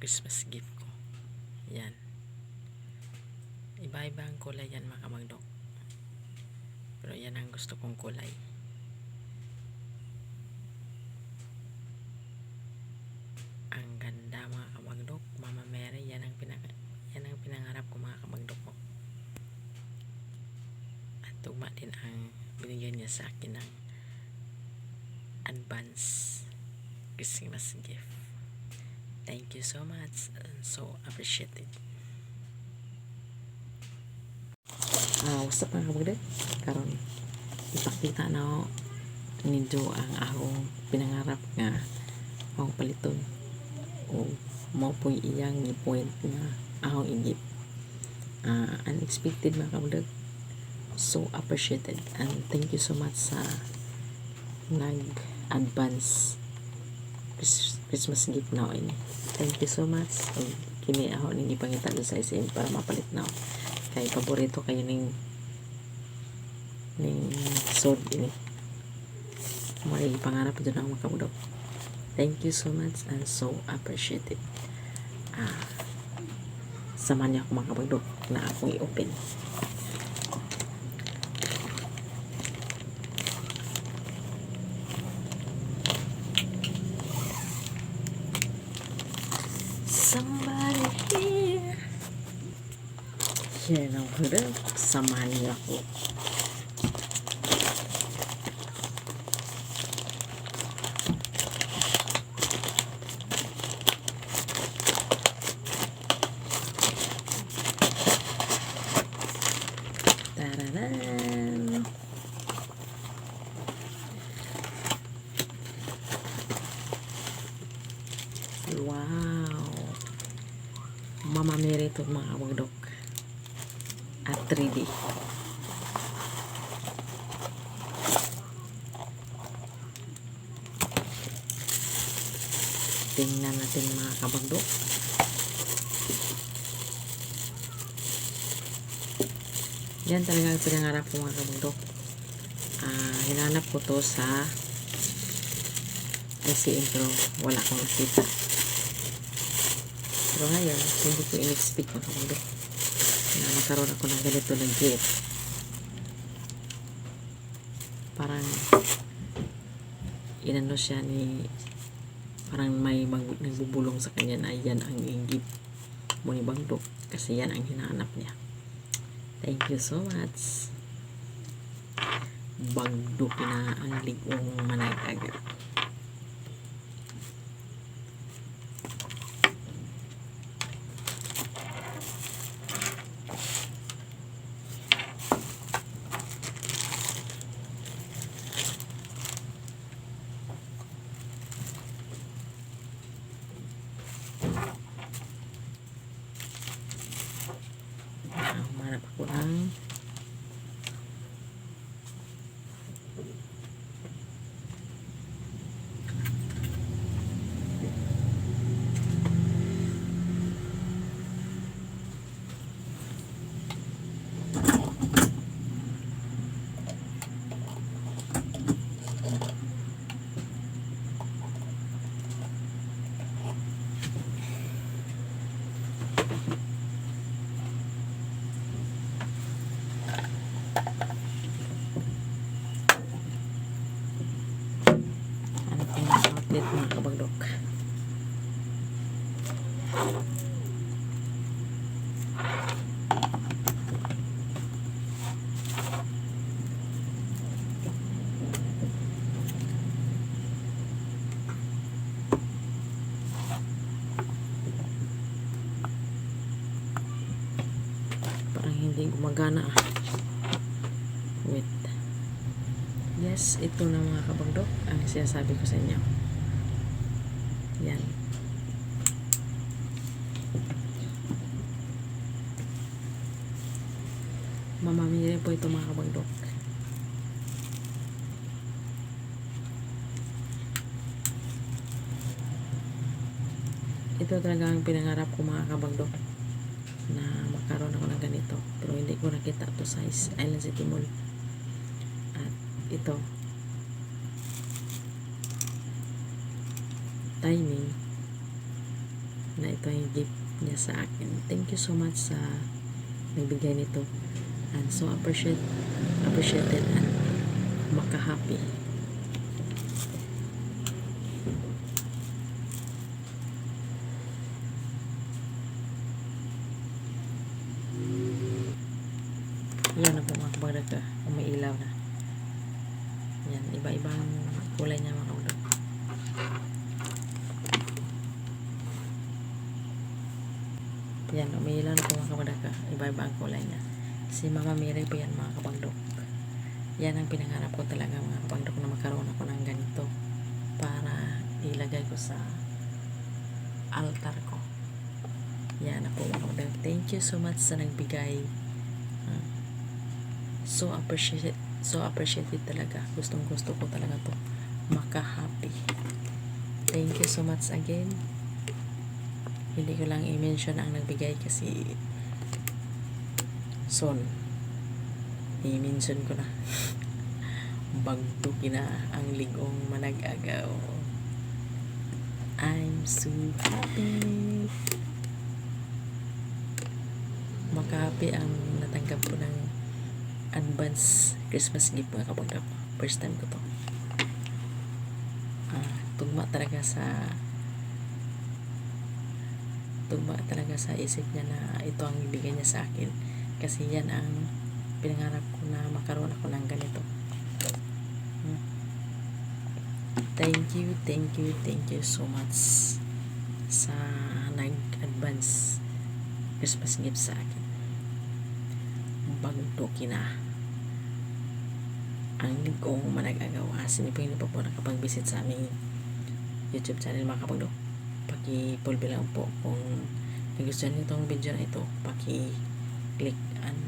Christmas gift ko. Yan. Iba-iba ang kulay yan mga kamagdok. Pero yan ang gusto kong kulay. Ang ganda mga kamagdok. Mama Mary, yan ang, pinang yan ang pinangarap ko mga kamagdok ko. At tugma din ang binigyan niya sa akin ng advance Christmas gift. Thank you so much. and So appreciated. Ah, what's up mga kabagdag? Karon ipakita na ako ninyo ang akong pinangarap nga akong paliton o mo po iyang point nga akong igip Ah, unexpected mga kabagdag so appreciated and thank you so much sa nag-advance Chris- Christmas gift na ako ini. Thank you so much. Og kini ako ning ipangita do sa SM para mapalit na ako. Kay paborito kayo ning ning sword ini. May pangarap na ako makabudok. Thank you so much and so appreciated. Ah, samahan niyo ako makabudok na akong i-open. Hurap. Samahan niyo ako. Wow! Mama Mary ito mga kabagdok. At 3D. Tingnan natin mga kabagdok. Yan talaga ang pinangarap ko mga kabagdok. Ah, hinanap ko to sa ICM pero wala akong nakita. Pero ngayon, hindi ko in-expect mga kabagdok na magkaroon ako ng ganito ng gift. Parang inano siya ni parang may mag, nagbubulong sa kanya na yan ang gift mo ni Bangdok kasi yan ang hinahanap niya. Thank you so much. Bangdok na ang ligong managaga. Ah, Humanap ako ng ano po yung outlet mga kabagdok. Parang gumagana ah. Wait. Yes, ito na mga kabagdok ang sinasabi ko sa inyo. Yan. Mamamili po ito mga kabagdok. Ito talaga ang pinangarap ko mga kabagdok na magkaroon ako ng ganito. Pero hindi ko nakita to sa Island City Mall. At ito, timing na ito yung gift niya sa akin. Thank you so much sa nagbigay nito. And so appreciate appreciated and maka-happy. Yan na po mga kabagdaga. Umiilaw na. Yan, iba-ibang kulay niya mga kabagdaga. Yan, umiilaw na po mga kabagdaga. Iba-iba ang kulay niya. Si Mama Mary po yan mga kabagdok. Yan ang pinangarap ko talaga mga kabagdok na magkaroon ako ng ganito para ilagay ko sa altar ko. Yan na po mga kabagdok. Thank you so much sa nagbigay. So appreciate so appreciated talaga. Gustong gusto ko talaga to. Maka-happy. Thank you so much again. Hindi ko lang i-mention ang nagbigay kasi son. I-mention ko na. Bagto kina ang ligong manag-agaw. I'm so happy. Makahappy ang natanggap ko ng advance Christmas gift mga kapag first time ko to. Ah, tugma talaga sa tugma talaga sa isip niya na ito ang ibigay niya sa akin. Kasi yan ang pinangarap ko na makaroon ako ng ganito. Hmm. thank you thank you thank you so much sa nag-advance Christmas gift sa akin toki na. Ang ligong manag-agawa sino po po nakapag-visit sa aming YouTube channel mga kapagdo. Paki-pulbi lang po kung nagustuhan niyo itong video na ito paki-click and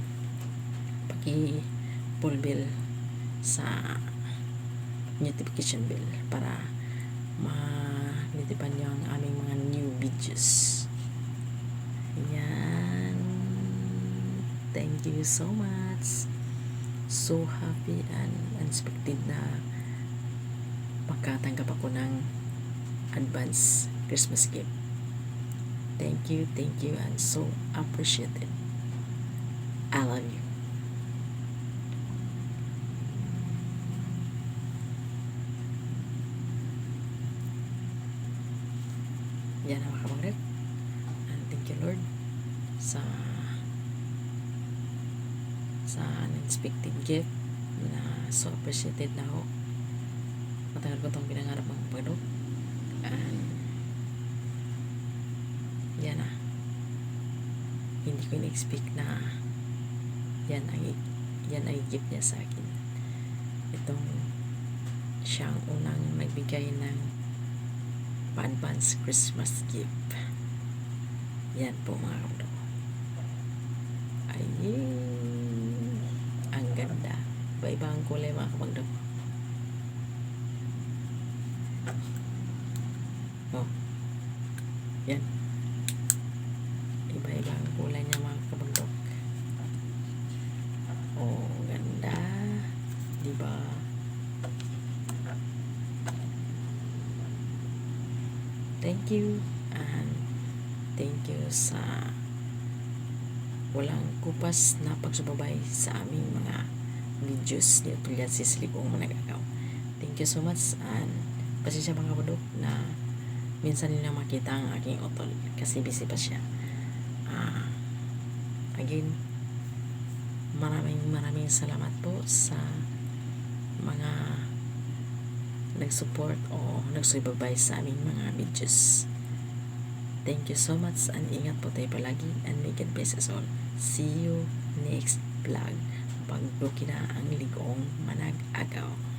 paki-pulbil sa notification bell para ma-notipan niyo ang aming mga new videos. Yan thank you so much so happy and unexpected na makatanggap ako ng advance Christmas gift. Thank you, thank you, and so appreciated. I love you. Yan ang mga kapagret. And thank you, Lord, sa sa unexpected gift na so appreciated na ako. Matagal ko itong pinangarap ng Panginoon. And yan na. Hindi ko in-expect na yan ang yan ay gift niya sa akin. Itong siyang unang nagbigay ng pa-advance Christmas gift. Yan po mga kapatid ko. Ang ganda. Iba-iba ang kulay mga kapagdok. Oh. Yan. Iba-iba ang kulay niya mga kapagdok. Oh, ganda. Diba? Thank you. And thank you sa walang kupas na pagsubaybay sa aming mga videos ni tulad si Silikong Managagaw. Thank you so much and pasensya mga kabudok na minsan nila makita ang aking utol kasi busy pa siya. Ah, again, maraming maraming salamat po sa mga nag-support o nagsubaybay sa aming mga videos. Thank you so much and ingat po tayo palagi and may God bless us all. See you next vlog. Pagduki na ang ligong manag-agaw.